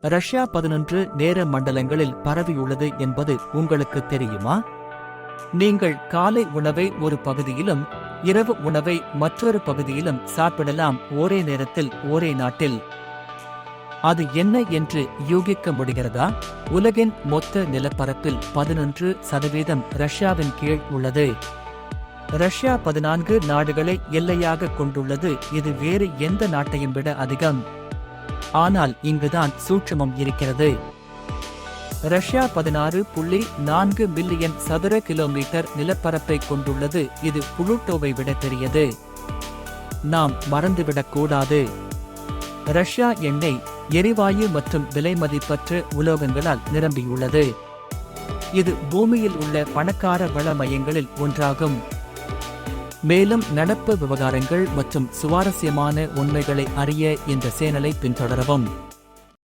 Russia பதினொன்று நேர மண்டலங்களில் பரவியுள்ளது என்பது உங்களுக்கு தெரியுமா? நீங்கள் காலை உணவை ஒரு பகுதியிலும் இரவு உணவை மற்றொரு பகுதியிலும் சாப்பிடலாம் ஒரே நேரத்தில் ஒரே நாட்டில். அது என்ன என்று யூகிக்க முடிகிறதா? உலகின் மொத்த நிலப்பரப்பில் பதினொன்று சதவீதம் ரஷ்யாவின் கீழ் உள்ளது. ரஷ்யா பதினான்கு நாடுகளை எல்லையாக கொண்டுள்ளது. இது வேறு எந்த நாட்டையும் விட அதிகம். ஆனால் இங்குதான் சூட்சமம் இருக்கிறது. ரஷ்யா பதினாறு புள்ளி நான்கு மில்லியன் சதுர கிலோமீட்டர் நிலப்பரப்பை கொண்டுள்ளது. இது புளூட்டோவை விட பெரியது. நாம் மறந்துவிடக்கூடாது ரஷ்யா எண்ணெய் எரிவாயு மற்றும் விலைமதிப்பற்ற உலோகங்களால் நிரம்பியுள்ளது. இது பூமியில் உள்ள பணக்கார வள மையங்களில் ஒன்றாகும். மேலும் நடப்பு விவகாரங்கள் மற்றும் சுவாரஸ்யமான உண்மைகளை அறிய இந்த சேனலை பின்தொடரவும்.